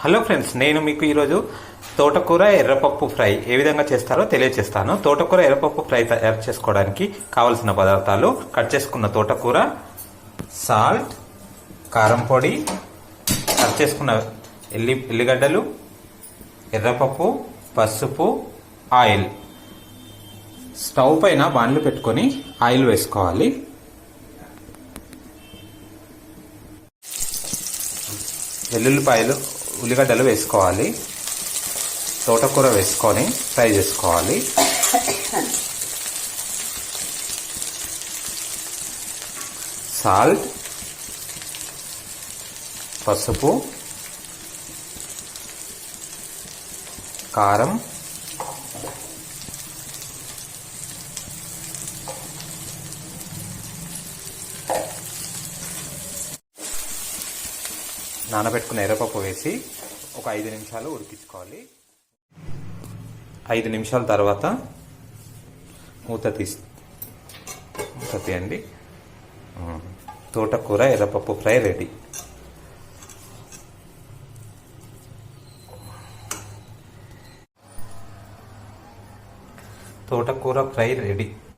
Hello friends నేను మీకు ఈరోజు తోటకూర ఎర్రపప్పు ఫ్రై ఏ విధంగా చేస్తారో తెలియజేస్తాను తోటకూర ఎర్రపప్పు ఫ్రై తయారు చేసుకోవడానికి కావలసిన పదార్థాలు కట్ చేసుకున్న తోటకూర సాల్ట్ కారం పొడి కట్ చేసుకున్న ఎల్లి ఎల్లిగడ్డలు ఎర్రపప్పు పసుపు ఆయిల్. స్టవ్ పైన బాండ్లు పెట్టుకొని ఆయిల్ వేసుకోవాలి. వెల్లుల్లిపాయలు ఉల్లిగడ్డలు వేసుకోవాలి? తోటకూర వేసుకొని ఫ్రై చేసుకోవాలి. సాల్ట్ పసుపు కారం నానబెట్టుకున్న ఎర్రపప్పు వేసి ఒక ఐదు నిమిషాలు ఉడికించుకోవాలి. ఐదు నిమిషాల తర్వాత మూత తీసి మూత తీయండి. తోటకూర ఎర్రపప్పు ఫ్రై రెడీ. తోటకూర ఫ్రై రెడీ.